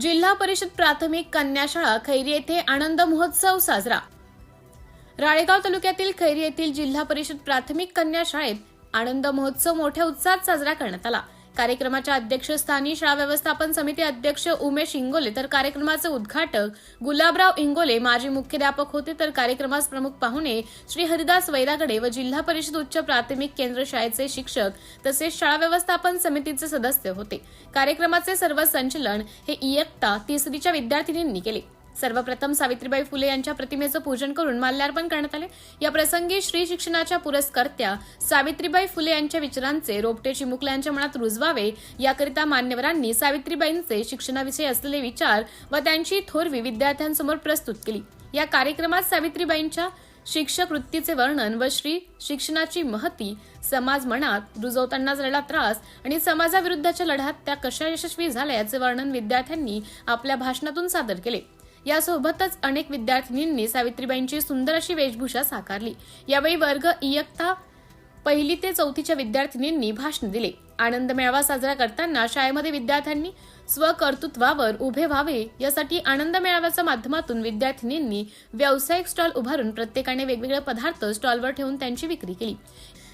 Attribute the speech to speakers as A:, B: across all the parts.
A: जिल्हा परिषद प्राथमिक कन्याशाळा खैरी येथे आनंद महोत्सव साजरा. राळेगाव तालुक्यातील खैरी येथील जिल्हा परिषद प्राथमिक कन्या शाळेत आनंद महोत्सव मोठ्या उत्साहात साजरा करण्यात आला. कार्यक्रमाच्या अध्यक्षस्थानी शाळा व्यवस्थापन समिती अध्यक्ष उमेश इंगोले. तर कार्यक्रमाचे उद्घाटक गुलाबराव इंगोले माजी मुख्याध्यापक होते. तर कार्यक्रमास प्रमुख पाहुणे श्री हरिदास वैरागडे व जिल्हा परिषद उच्च प्राथमिक केंद्र शाळेचे शिक्षक तसेच शाळा व्यवस्थापन समितीचे सदस्य होते. कार्यक्रमाचे सर्व संचलन हे इयत्ता तिसरीच्या विद्यार्थिनींनी केले. सर्वप्रथम सावित्रीबाई फुले यांच्या प्रतिमेचं पूजन करून माल्यार्पण करण्यात आले. या प्रसंगी श्री शिक्षणाच्या पुरस्कर्त्या सावित्रीबाई फुले यांच्या विचारांचे रोपटे चिमुकल्या यांच्या मनात रुजवावे याकरिता मान्यवरांनी सावित्रीबाईंचे शिक्षणाविषयी असलेले विचार व त्यांची थोरवी विद्यार्थ्यांसमोर प्रस्तुत केली. या कार्यक्रमात सावित्रीबाईंच्या शिक्षक वृत्तीचे वर्णन व श्री शिक्षणाची महती समाज मनात रुजवताना झालेला त्रास आणि समाजाविरुद्धच्या लढ्यात त्या कशा यशस्वी झाल्या याचे वर्णन विद्यार्थ्यांनी आपल्या भाषणातून सादर केले. यासोबतच अनेक विद्यार्थिनींनी सावित्रीबाईंची सुंदर अशी वेशभूषा साकारली. यावेळी वर्ग इयत्ता पहिली ते चौथीच्या विद्यार्थिनींनी भाषण दिले. आनंद मेळावा साजरा करताना शाळेमध्ये विद्यार्थ्यांनी स्वकर्तृत्वावर उभे व्हावे यासाठी आनंद मेळाव्याच्या माध्यमातून विद्यार्थिनींनी व्यावसायिक स्टॉल उभारून प्रत्येकाने वेगवेगळे पदार्थ स्टॉलवर ठेवून त्यांची विक्री केली.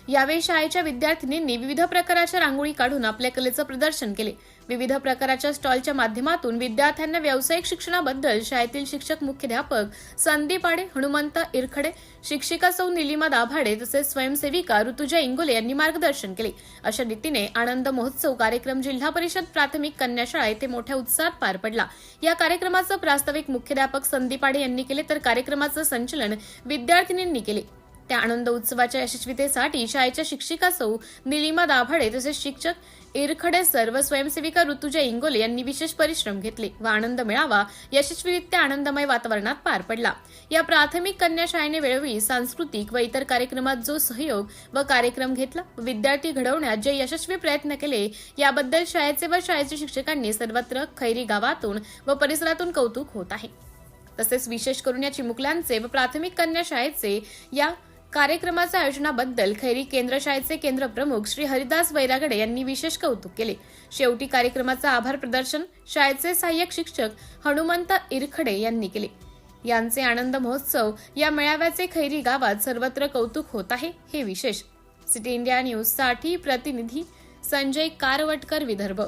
A: यावेळी शाळेच्या विद्यार्थिनींनी विविध प्रकाराच्या रांगोळी काढून आपल्या कलेचं प्रदर्शन केले. विविध प्रकाराच्या स्टॉलच्या माध्यमातून विद्यार्थ्यांना व्यावसायिक शिक्षणाबद्दल शाळेतील शिक्षक मुख्याध्यापक संदीप आडे हनुमंत इरखडे शिक्षिका सौ निलिमा दाभाडे तसेच स्वयंसेविका ऋतुजा इंगोले यांनी मार्गदर्शन केले. अशा रीतीने आनंद महोत्सव कार्यक्रम जिल्हा परिषद प्राथमिक कन्याशाळा येथे मोठ्या उत्साहात पार पडला. या कार्यक्रमाचं प्रास्ताविक मुख्याध्यापक संदीप आडे यांनी केले तर कार्यक्रमाचं संचलन विद्यार्थिनींनी केले. त्या आनंद उत्सवाच्या यशस्वीतेसाठी शाळेच्या शिक्षिका सौ निलिमा दाभाडे तसेच शिक्षक इरखडे सर व स्वयंसेविका ऋतुजा इंगोले यांनी विशेष परिश्रम घेतले व आनंद मिळावा यशस्वीरित्या आनंदमय वातावरणात पार पडला. या प्राथमिक कन्या शाळेने वेळोवेळी सांस्कृतिक व इतर कार्यक्रमात जो सहयोग व कार्यक्रम घेतला विद्यार्थी घडवण्यात जे यशस्वी प्रयत्न केले याबद्दल शाळेचे व शाळेच्या शिक्षकांनी सर्वत्र खैरी गावातून व परिसरातून कौतुक होत आहे. तसेच विशेष करून या चिमुकल्यांचे व प्राथमिक कन्या शाळेचे या कार्यक्रमाच्या आयोजनाबद्दल खैरी केंद्र शाळेचे केंद्र प्रमुख श्री हरिदास वैरागडे यांनी विशेष कौतुक केले. शेवटी कार्यक्रमाचं आभार प्रदर्शन शाळेचे सहाय्यक शिक्षक हनुमंत इरखडे यांनी केले. यांचे आनंद महोत्सव या मेळाव्याचे खैरी गावात सर्वत्र कौतुक होत आहे हे विशेष. सिटी इंडिया न्यूजसाठी प्रतिनिधी संजय कारवटकर विदर्भ.